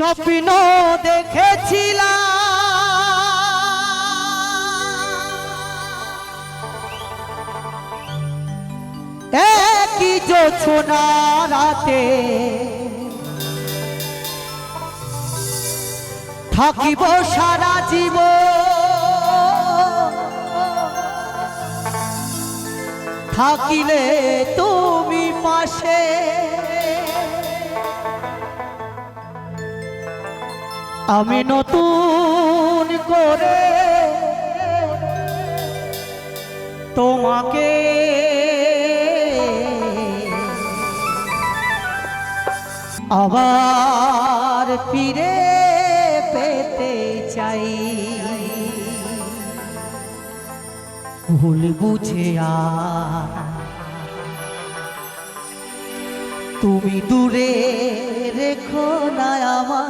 স্বপ্ন দেখেছিলাম। একই জোছনা রাতে থাকিব সারা জীব থাকিলে তুমি পাশে। আমি নতুন করে তোমাকে আবার ফিরে পেতে চাই। ভুল বুঝে তুমি দূরে রেখো না আমায়।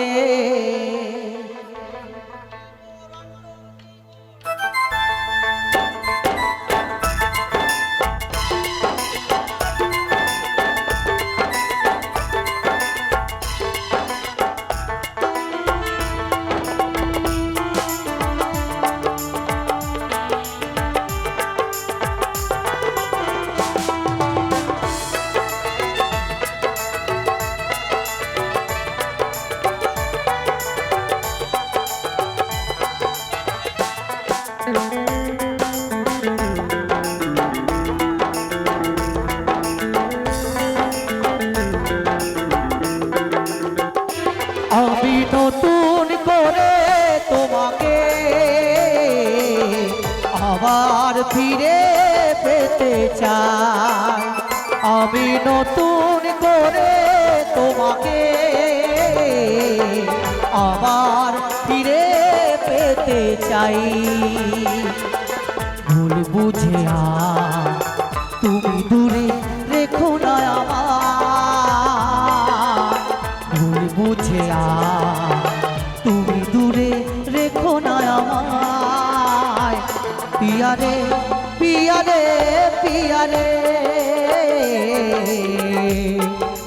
চাই। আমি নতুন করে তোমাকে আবার ফিরে পেতে চাই। ভুল বুঝে তুমি দূরে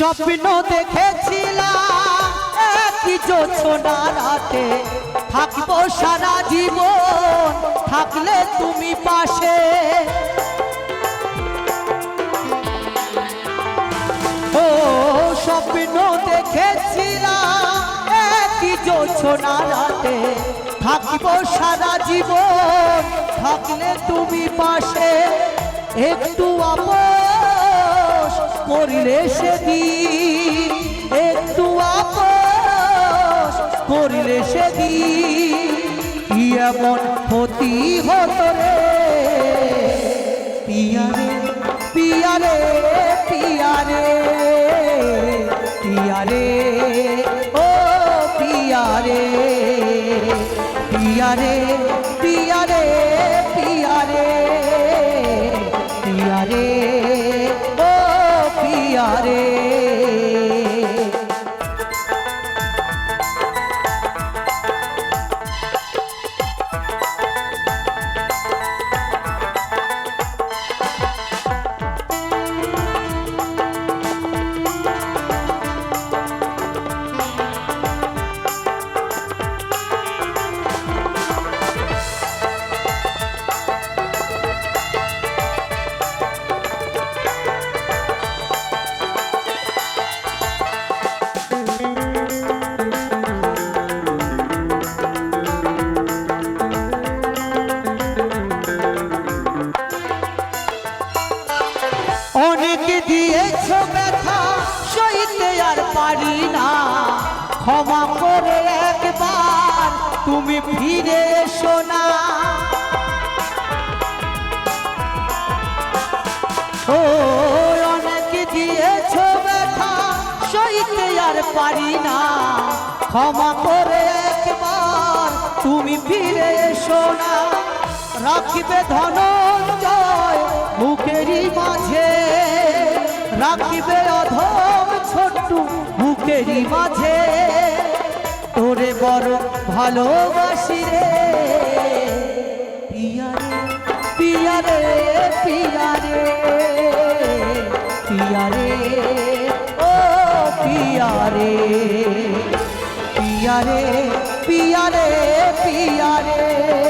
স্বপ্ন দেখেছিলাম, একই জোছনা রাতে। থাকব সারা জীবন, থাকলে তুমি পাশে। ও, স্বপ্ন দেখেছিলাম, একই জোছনা রাতে। থাকব সারা জীবন, থাকলে তুমি পাশে। একটু আপোষ করিলে সেদিন, একটু আপোষ করিলে সেদিন। এমন ক্ষতি হতো রে। পিয়ারে পিয়ারে পিয়ারে পিয়ারে, ও পিয়ারে পিয়ারে। রে অনেক দিয়েছ ব্যথা, সইতে আর পারি না। ক্ষমা করে একবার তুমি ফিরে এসো না। ও, অনেক দিয়েছ ব্যথা, সইতে আর পারি না। ক্ষমা করে একবার তুমি ফিরে এসো না। রাখিবে ধনঞ্জয় মুখেরই মাঝে রাখিবে অধম ছোট্ট মুখেরই মাঝে। তোরে বড় ভালোবাসি রে। পিয়ারে পিয়ারে পিয়ারে পিয়ারে, ও পিয়ারে। পিয়ারে পিয়ারে পিয়ারে।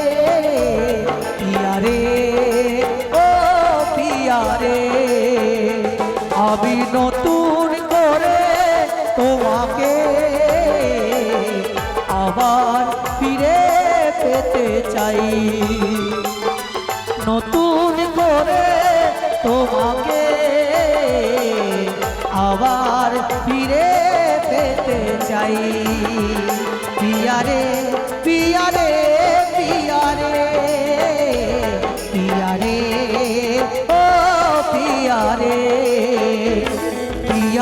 আমি নতুন করে তোমাকে আবার ফিরে পেতে চাই। নতুন করে তোমাকে আবার ফিরে পেতে চাই। পিয়ারে পিয়ারে